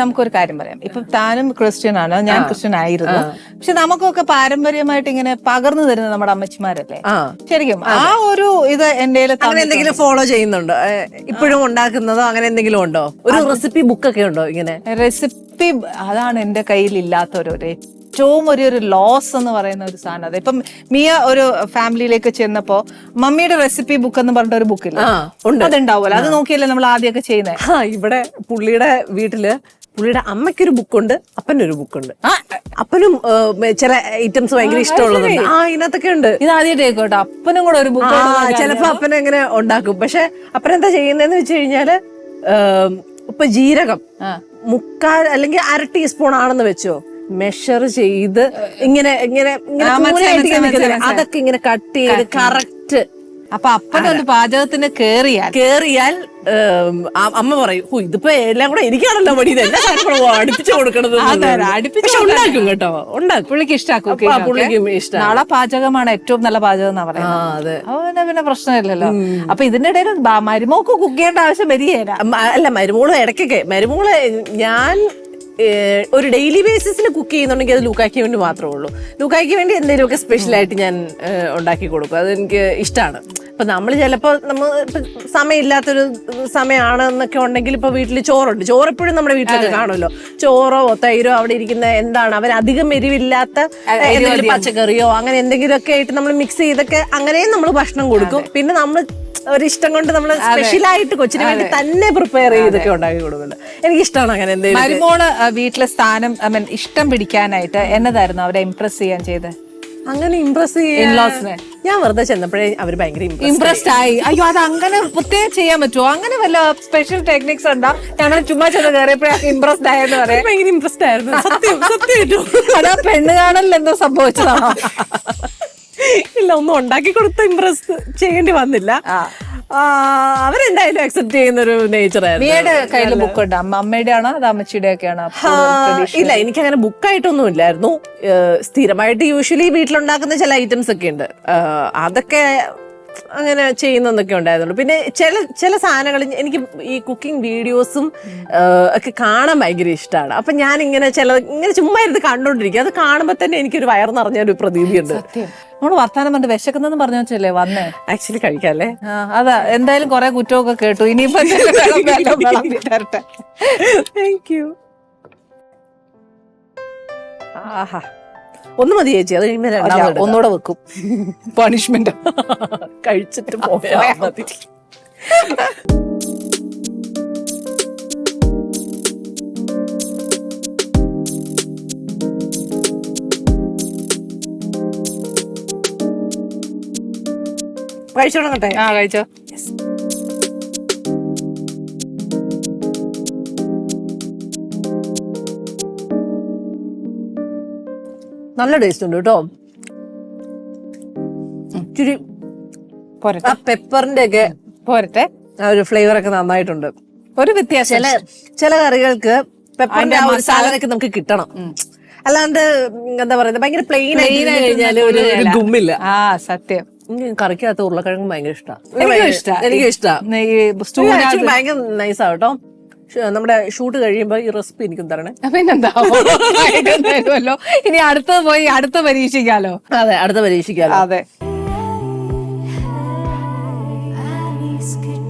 നമുക്കൊരു കാര്യം പറയാം. ഇപ്പൊ താനും ക്രിസ്ത്യൻ ആണ്. ഞാൻ ക്രിസ്ത്യൻ ആയിരുന്നു. പക്ഷെ നമുക്കൊക്കെ പാരമ്പര്യമായിട്ട് ഇങ്ങനെ പകർന്നു തരുന്നത് നമ്മുടെ അമ്മച്ചിമാരല്ലേ? ശരിക്കും ആ ഒരു ഇത് എന്റെ എന്തെങ്കിലും ഫോളോ ചെയ്യുന്നുണ്ടോ? ഇപ്പോഴും ഉണ്ടാക്കുന്നതോ അങ്ങനെ എന്തെങ്കിലും ഉണ്ടോ? ഒരു റെസിപ്പി ബുക്കൊക്കെ ഉണ്ടോ ഇങ്ങനെ? റെസിപ്പി അതാണ് എന്റെ കയ്യിൽ ഇല്ലാത്ത ഒരു ഏറ്റവും ഒരു ഒരു ലോസ് എന്ന് പറയുന്ന ഒരു സാധനം. അത് ഇപ്പം മിയ ഒരു ഫാമിലിയിലേക്ക് ചെന്നപ്പോ മമ്മിയുടെ റെസിപ്പി ബുക്ക് എന്ന് പറഞ്ഞിട്ട് ഒരു ബുക്കില്ല അതുണ്ടാവുമല്ലോ. അത് നോക്കിയല്ലേ നമ്മൾ ആദ്യമൊക്കെ ചെയ്യുന്നത് ഇവിടെ പുള്ളിയുടെ വീട്ടിൽ പുള്ളിയുടെ അമ്മയ്ക്കൊരു ബുക്കുണ്ട് അപ്പനൊരു ബുക്കുണ്ട്. അപ്പനും ചില ഐറ്റംസ് ഭയങ്കര ഇഷ്ടമുള്ളതുണ്ട് ആ ഇതിനകത്തൊക്കെ ഉണ്ട്. ഇത് ആദ്യമായിട്ട് കേട്ടോ. അപ്പനും കൂടെ ഒരു ബുക്ക് ചിലപ്പോ അപ്പൻ എങ്ങനെ ഉണ്ടാക്കും. പക്ഷെ അപ്പനെന്താ ചെയ്യുന്നതെന്ന് വെച്ച് കഴിഞ്ഞാൽ ഇപ്പൊ ജീരകം മുക്കാൽ അല്ലെങ്കിൽ അര ടീസ്പൂൺ ആണെന്ന് വെച്ചോ. മെഷർ ചെയ്ത് ഇങ്ങനെ ഇങ്ങനെ. അതൊക്കെ ഇങ്ങനെ കട്ട് ചെയ്ത് കറക്റ്റ് അപ്പൊ അപ്പനൊന്ന് പാചകത്തിന് കേറിയാൽ? കേറിയാൽ അമ്മ പറയും ഓ ഇതിപ്പോ എല്ലാം കൂടെ എനിക്കാണല്ലോ പണി എല്ലാ അടുപ്പിച്ചു കൊടുക്കണത് അടുപ്പിച്ച് ഉണ്ടാക്കും കേട്ടോ ഉണ്ടാക്കും. പുള്ളിക്ക് ഇഷ്ടാക്കും പുള്ളിക്കും ഇഷ്ടം. നാളെ പാചകമാണ് ഏറ്റവും നല്ല പാചകം എന്നാ പറയുന്നത്. പിന്നെ പിന്നെ പ്രശ്നമില്ലല്ലോ. അപ്പൊ ഇതിന്റെ ഇടയിൽ മരുമോക്ക് കുക്ക് ചെയ്യേണ്ട ആവശ്യം വരികയില്ല. അല്ല മരുമോൾ ഇടയ്ക്കൊക്കെ മരുമോൾ ഞാൻ ഒരു ഡെയിലി ബേസിസിൽ കുക്ക് ചെയ്യുന്നുണ്ടെങ്കിൽ അത് ലൂക്കായ്ക്ക് വേണ്ടി മാത്രമേ ഉള്ളൂ. ലൂക്കായ്ക്ക് വേണ്ടി എന്തെങ്കിലുമൊക്കെ സ്പെഷ്യലായിട്ട് ഞാൻ ഉണ്ടാക്കി കൊടുക്കും. അത് എനിക്ക് ഇഷ്ടമാണ് ഇപ്പൊ നമ്മൾ ചിലപ്പോൾ നമ്മൾ ഇപ്പൊ സമയമില്ലാത്തൊരു സമയമാണ് എന്നൊക്കെ ഉണ്ടെങ്കിൽ ഇപ്പൊ വീട്ടിൽ ചോറുണ്ട്. ചോറ് എപ്പോഴും നമ്മുടെ വീട്ടിലൊക്കെ കാണുമല്ലോ. ചോറോ തൈരോ അവിടെ ഇരിക്കുന്ന എന്താണ്? അവർ അധികം എരിവില്ലാത്ത എന്തെങ്കിലും പച്ചക്കറിയോ അങ്ങനെ എന്തെങ്കിലുമൊക്കെ ആയിട്ട് നമ്മൾ മിക്സ് ചെയ്തൊക്കെ അങ്ങനെയും നമ്മൾ ഭക്ഷണം കൊടുക്കും. പിന്നെ നമ്മൾ ഒരിഷ്ടം കൊണ്ട് നമ്മൾ സ്പെഷ്യലായിട്ട് കൊച്ചിന് വേണ്ടി തന്നെ പ്രിപ്പയർ ചെയ്തൊക്കെ ഉണ്ടാക്കി കൊടുക്കുന്നുണ്ട്. എനിക്ക് ഇഷ്ടമാണ് അങ്ങനെ എന്തെങ്കിലും. മരുമോൾ വീട്ടിലെ സ്ഥാനം ഐ മീൻ ഇഷ്ടം പിടിക്കാനായിട്ട് എന്നതായിരുന്നു അവരെ ഇംപ്രസ് ചെയ്യാൻ ചെയ്ത് അങ്ങനെ ഇംപ്രസ് In-laws-നെ. ഞാൻ വെറുതെ ചെന്നപ്പോഴേ അവർ ഭയങ്കര ഇംപ്രസ്ഡ് ആയി. അയ്യോ അത് അങ്ങനെ പ്രത്യേകം ചെയ്യാൻ പറ്റുമോ? അങ്ങനെ വല്ല സ്പെഷ്യൽ ടെക്നിക്സ് ഉണ്ടോ? ഞങ്ങൾ ചുമ്മാ ചെന്ന് കയറിയപ്പോഴേ ഇംപ്രസ്ഡ് ആയെന്ന് ആയി. പറയാം ഭയങ്കര ഇംപ്രസ്ഡ് ആയിരുന്നു. സത്യം സത്യമായിട്ടും അതാ പെണ്ണ് കാണലിൽ എന്തോ സംഭവിച്ചതാണോ? ഇല്ല ഒന്നും ഉണ്ടാക്കി കൊടുത്ത് ഇംപ്രസ് ചെയ്യേണ്ടി വന്നില്ല. അവരെന്തായാലും അക്സെപ്റ്റ് ചെയ്യുന്ന ഒരു നേച്ചർ ആയിരുന്നു കയ്യിൽ ബുക്ക് ഉണ്ട് അമ്മ അമ്മയുടെ ആണോ അത് അമ്മച്ചിയുടെ ഒക്കെ ആണോ ഇല്ല എനിക്ക് അങ്ങനെ ബുക്കായിട്ടൊന്നും ഇല്ലായിരുന്നു സ്ഥിരമായിട്ട് യൂഷ്വലി വീട്ടിലുണ്ടാക്കുന്ന ചില ഐറ്റംസ് ഒക്കെ ഉണ്ട്. അതൊക്കെ അങ്ങനെ ചെയ്യുന്നതൊക്കെ ഉണ്ടായിരുന്നുള്ളൂ പിന്നെ ചില ചില സാധനങ്ങൾ എനിക്ക് ഈ കുക്കിംഗ് വീഡിയോസും ഒക്കെ കാണാൻ ഭയങ്കര ഇഷ്ടമാണ് അപ്പൊ ഞാൻ ഇങ്ങനെ ചില ഇങ്ങനെ ചുമ്മാ ഇരുന്ന് കണ്ടോണ്ടിരിക്കും. അത് കാണുമ്പോൾ തന്നെ എനിക്കൊരു വയർ നിറഞ്ഞ ഒരു പ്രതീതിയുണ്ട് നമ്മൾ വർത്താനം പറഞ്ഞ് വിശക്കുന്നെന്ന് പറഞ്ഞു വെച്ചല്ലേ വന്നേ? ആക്ച്വലി കഴിക്കാല്ലേ? അതാ എന്തായാലും കൊറേ കുറ്റമൊക്കെ കേട്ടു. ഇനിയിപ്പോ തരട്ടെ താങ്ക് യു ആഹാ. ഒന്ന് മതി ചേച്ചി അത് കഴിയുമ്പോൾ. ഒന്നുകൂടെ വെക്കും. പണിഷ്മെന്റ് കഴിച്ചിട്ട് പോയാൽ മതി. കഴിച്ചു തുടങ്ങട്ടെ ആ കഴിച്ചോ. നല്ല ടേസ്റ്റ് ഉണ്ട് കേട്ടോ. ഇച്ചിരി പോരട്ടെ. പെപ്പറിന്റെ ഒക്കെ പോരട്ടെ. ആ ഒരു ഫ്ലേവർ ഒക്കെ നന്നായിട്ടുണ്ട്. ഒരു വ്യത്യാസം ചില ചില കറികൾക്ക് പെപ്പറിന്റെ ആ ഒരു സാലനൊക്കെ നമുക്ക് കിട്ടണം. അല്ലാണ്ട് എന്താ പറയുന്നത് ഭയങ്കര പ്ലെയിൻ ആയിട്ട് ഒരു ഗുമ്മില്ല. ആ സത്യം. കറിക്കകത്ത് ഉരുളക്കിഴങ്ങ് ഭയങ്കര ഇഷ്ടമാണ് എനിക്കും ഇഷ്ടാ. എനിക്ക് ഇഷ്ടമാണ് ഭയങ്കര നൈസാ കേട്ടോ. നമ്മുടെ ഷൂട്ട് കഴിയുമ്പോ ഈ റെസിപ്പി എനിക്കും തരണേ. പിന്നെന്താ ഇനി അടുത്തത് പോയി അടുത്ത പരീക്ഷിക്കാലോ. അതെ അടുത്ത പരീക്ഷിക്കാലോ. അതെ. risk it